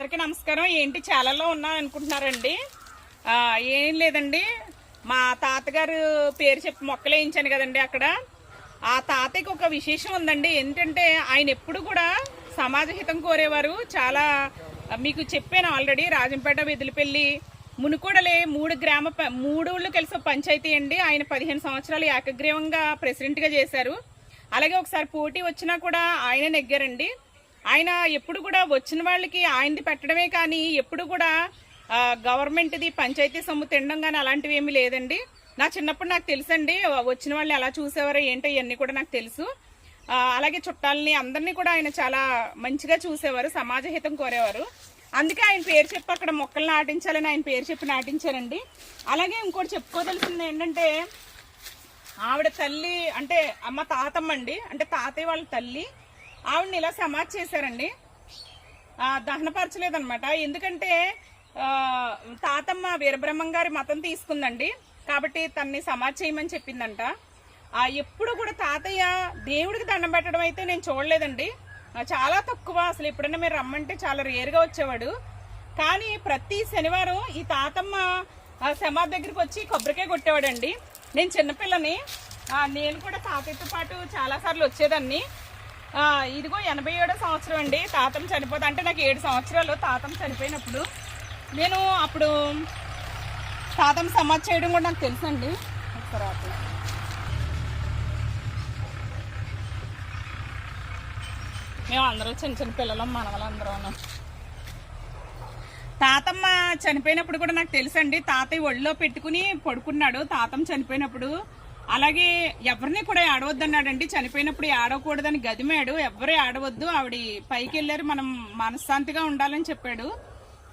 అందరికీ నమస్కారం. ఏంటి చాలాలో ఉన్నాం అనుకుంటున్నారండి? ఏం లేదండి. మా తాతగారు పేరు చెప్పి మొక్కలు వేయించాను కదండి అక్కడ. ఆ తాతయ్యకి ఒక విశేషం ఉందండి. ఏంటంటే ఆయన ఎప్పుడు కూడా సమాజ హితం కోరేవారు. చాలా మీకు చెప్పాను ఆల్రెడీ రాజంపేట వెదిలిపల్లి మునుకోడలే మూడు గ్రామ ప- మూడు ఊళ్ళు కలిసి పంచాయతీ అండి. ఆయన పదిహేను సంవత్సరాలు ఏకగ్రీవంగా ప్రెసిడెంట్గా చేశారు. అలాగే ఒకసారి పోటీ వచ్చినా కూడా ఆయన నెగ్గారండి. ఆయన ఎప్పుడు కూడా వచ్చిన వాళ్ళకి ఆయనది పెట్టడమే కానీ ఎప్పుడు కూడా గవర్నమెంట్ది పంచాయతీ సొమ్ము తినడం కానీ అలాంటివి ఏమీ లేదండి. నా చిన్నప్పుడు నాకు తెలుసండి వచ్చిన వాళ్ళు ఎలా చూసేవారో ఏంటో ఇవన్నీ కూడా నాకు తెలుసు. అలాగే చుట్టాలని అందరినీ కూడా ఆయన చాలా మంచిగా చూసేవారు సమాజ హితం కోరేవారు. అందుకే ఆయన పేరు చెప్పి అక్కడ మొక్కలు నాటించాలని ఆయన పేరు చెప్పి నాటించారండి. అలాగే ఇంకోటి చెప్పుకోదలసింది ఏంటంటే ఆవిడ తల్లి అంటే అమ్మ తాతమ్మ అండి అంటే తాతయ్య వాళ్ళ తల్లి ఆవిడని ఇలా సమాధి చేశారండి. దహనపరచలేదనమాట ఎందుకంటే తాతమ్మ వీరబ్రహ్మం గారి మతం తీసుకుందండి. కాబట్టి తన్ని సమాధి చేయమని చెప్పిందంట. ఎప్పుడు కూడా తాతయ్య దేవుడికి దండం పెట్టడం అయితే నేను చూడలేదండి. చాలా తక్కువ. అసలు ఎప్పుడైనా మీరు రమ్మంటే చాలా రేరుగా వచ్చేవాడు. కానీ ప్రతి శనివారం ఈ తాతమ్మ సమాధి దగ్గరికి వచ్చి కొబ్బరికాయ కొట్టేవాడండి. నేను చిన్నపిల్లని. నేను కూడా తాతయ్యతో పాటు చాలా సార్లు వచ్చేదాన్ని. ఇదిగో ఎనభై ఏడో సంవత్సరం అండి. తాతం చనిపోతే అంటే నాకు ఏడు సంవత్సరాలు తాతం చనిపోయినప్పుడు. నేను అప్పుడు తాతం సమాజ్ చేయడం కూడా నాకు తెలుసండి. ఒకసారి మేము అందరూ చిన్న చిన్న పిల్లలం మనవలందరం తాతమ్మ చనిపోయినప్పుడు కూడా నాకు తెలుసండి. తాతయ్య ఒళ్ళో పెట్టుకుని పడుకున్నాడు. తాతమ్మ చనిపోయినప్పుడు అలాగే ఎవరిని కూడా ఆడవద్దన్నాడండి. చనిపోయినప్పుడు ఆడకూడదని గదిమాడు. ఎవరు ఆడవద్దు. ఆవిడ పైకి వెళ్ళారు మనం మనశ్శాంతిగా ఉండాలని చెప్పాడు.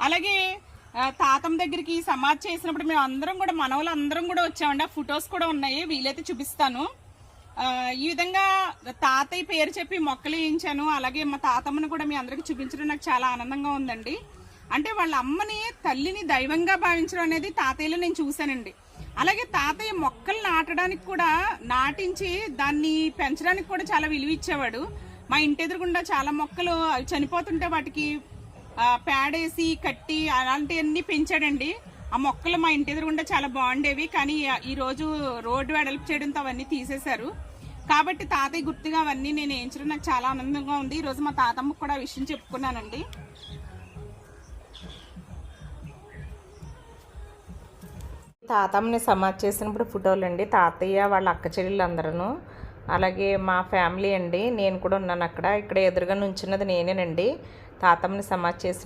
అలాగే తాతం తాతమ్మ దగ్గరికి సమాధి చేసినప్పుడు మేము అందరం కూడా మనవలు అందరం కూడా వచ్చామండి. ఆ ఫొటోస్ కూడా ఉన్నాయి. వీలైతే చూపిస్తాను. ఈ విధంగా తాతయ్య పేరు చెప్పి మొక్కలు వేయించాను. అలాగే మా తాతమ్మను కూడా మీ అందరికి చూపించడం నాకు చాలా ఆనందంగా ఉందండి. అంటే వాళ్ళ అమ్మని తల్లిని దైవంగా భావించడం అనేది తాతయ్యలో నేను చూశానండి. అలాగే తాతయ్య మొక్కలు నాటడానికి కూడా నాటించి దాన్ని పెంచడానికి కూడా చాలా విలువ ఇచ్చేవాడు. మా ఇంటి ఎదురుగుండా చాలా మొక్కలు అవి చనిపోతుంటే వాటికి పేడేసి కట్టి అలాంటివన్నీ పెంచాడండి. ఆ మొక్కలు మా ఇంటి ఎదురుగుండా చాలా బాగుండేవి. కానీ ఈరోజు రోడ్డు వెడల్పు చేయడంతో అవన్నీ తీసేశారు. కాబట్టి తాతయ్య గుర్తుగా అవన్నీ నేను వేయించడం నాకు చాలా ఆనందంగా ఉంది. ఈ రోజు మా తాతమ్మకు కూడా ఆ విషయం చెప్పుకున్నానండి. తాతమ్మని సమాధి చేసినప్పుడు ఫోటోలు అండి తాతయ్య వాళ్ళ అక్క చెల్లెళ్ళు అందరూ అలాగే మా ఫ్యామిలీ అండి. నేను కూడా ఉన్నాను అక్కడ ఇక్కడ ఎదురుగా నుంచున్నది నేనేనండి. తాతమ్మని సమాధి చేసిన